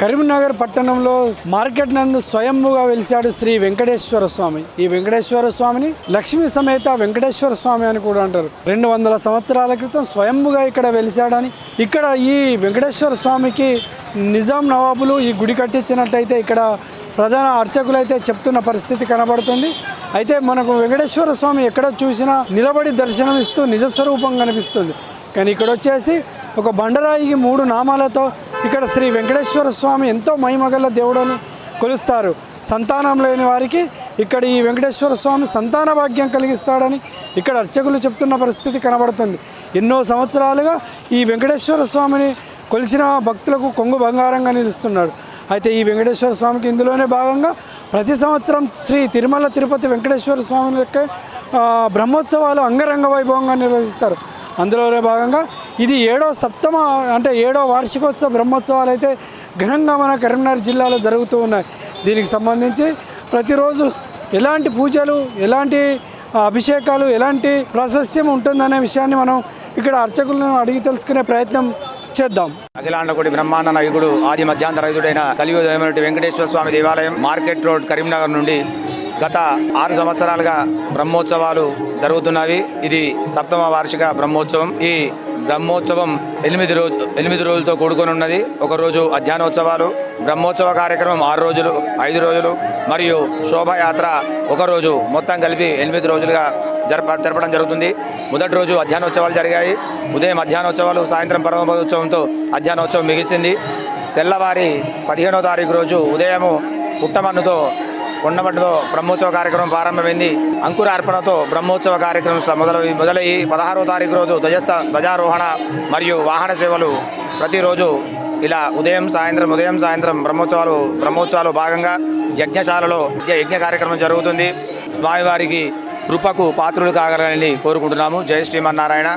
కరీంనగర్ పట్టణంలో మార్కెట్ నందు స్వయంభుగా వెలిశాడు శ్రీ వెంకటేశ్వర స్వామి. ఈ వెంకటేశ్వర స్వామిని లక్ష్మీ సమేత వెంకటేశ్వర స్వామి అని కూడా అంటారు. రెండు వందల సంవత్సరాల క్రితం స్వయంభుగా ఇక్కడ వెలిశాడని ఇక్కడ ఈ వెంకటేశ్వర స్వామికి నిజాం నవాబులు ఈ గుడి కట్టించినట్టయితే ఇక్కడ ప్రధాన అర్చకులైతే చెప్తున్న పరిస్థితి కనబడుతుంది. అయితే మనకు వెంకటేశ్వర స్వామి ఎక్కడ చూసినా నిలబడి దర్శనం ఇస్తూ నిజస్వరూపం కనిపిస్తుంది. కానీ ఇక్కడ వచ్చేసి ఒక బండరాయికి మూడు నామాలతో ఇక్కడ శ్రీ వెంకటేశ్వర స్వామి ఎంతో మహిమగల దేవుడని కొలుస్తారు. సంతానం లేని వారికి ఇక్కడ ఈ వెంకటేశ్వర స్వామి సంతాన భాగ్యం కలిగిస్తాడని ఇక్కడ అర్చకులు చెప్తున్న పరిస్థితి కనబడుతుంది. ఎన్నో సంవత్సరాలుగా ఈ వెంకటేశ్వర స్వామిని కొలిచిన భక్తులకు కొంగు బంగారంగా నిలుస్తున్నాడు అయితే ఈ వెంకటేశ్వర స్వామికి ఇందులోనే భాగంగా ప్రతి సంవత్సరం శ్రీ తిరుమల తిరుపతి వెంకటేశ్వర స్వామి యొక్క బ్రహ్మోత్సవాలు అంగరంగ వైభవంగా నిర్వహిస్తారు. అందులోనే భాగంగా ఇది ఏడో సప్తమ అంటే ఏడో వార్షికోత్సవ బ్రహ్మోత్సవాలు అయితే ఘనంగా మన కరీంనగర్ జిల్లాలో జరుగుతూ ఉన్నాయి. దీనికి సంబంధించి ప్రతిరోజు ఎలాంటి పూజలు ఎలాంటి అభిషేకాలు ఎలాంటి ప్రాశస్యం ఉంటుందనే విషయాన్ని మనం ఇక్కడ అర్చకులను అడిగి తెలుసుకునే ప్రయత్నం చేద్దాం. అఖిలాండకుడి బ్రహ్మాండ నాయకుడు ఆది మధ్యాంతర రైతుడైన కలియుగమైనటువంటి వెంకటేశ్వర స్వామి దేవాలయం మార్కెట్ రోడ్ కరీంనగర్ నుండి గత ఆరు సంవత్సరాలుగా బ్రహ్మోత్సవాలు జరుగుతున్నవి. ఇది సప్తమ వార్షిక బ్రహ్మోత్సవం. ఈ బ్రహ్మోత్సవం ఎనిమిది రోజు ఎనిమిది రోజులతో కూడుకొని ఉన్నది. ఒకరోజు అధ్యానోత్సవాలు బ్రహ్మోత్సవ కార్యక్రమం ఆరు రోజులు ఐదు రోజులు మరియు శోభాయాత్ర ఒకరోజు మొత్తం కలిపి ఎనిమిది రోజులుగా జరప జరపడం జరుగుతుంది. మొదటి రోజు అధ్యానోత్సవాలు జరిగాయి. ఉదయం అధ్యానోత్సవాలు సాయంత్రం పరమోత్సవంతో అధ్యానోత్సవం ముగిసింది. తెల్లవారి పదిహేనో తారీఖు రోజు ఉదయము పుట్టమన్నుతో కొండమట్టుతో బ్రహ్మోత్సవ కార్యక్రమం ప్రారంభమైంది. అంకురార్పణతో బ్రహ్మోత్సవ కార్యక్రమం మొదలై మొదలయ్యి పదహారో తారీఖు రోజు ధ్వజస్థ ధ్వజారోహణ మరియు వాహన సేవలు ప్రతిరోజు ఇలా ఉదయం సాయంత్రం ఉదయం సాయంత్రం బ్రహ్మోత్సవాలు బ్రహ్మోత్సవాలు భాగంగా యజ్ఞశాలలో యజ్ఞ కార్యక్రమం జరుగుతుంది. స్వామివారికి కృపకు పాత్రులు కాగలని కోరుకుంటున్నాము. జయ శ్రీమన్నారాయణ.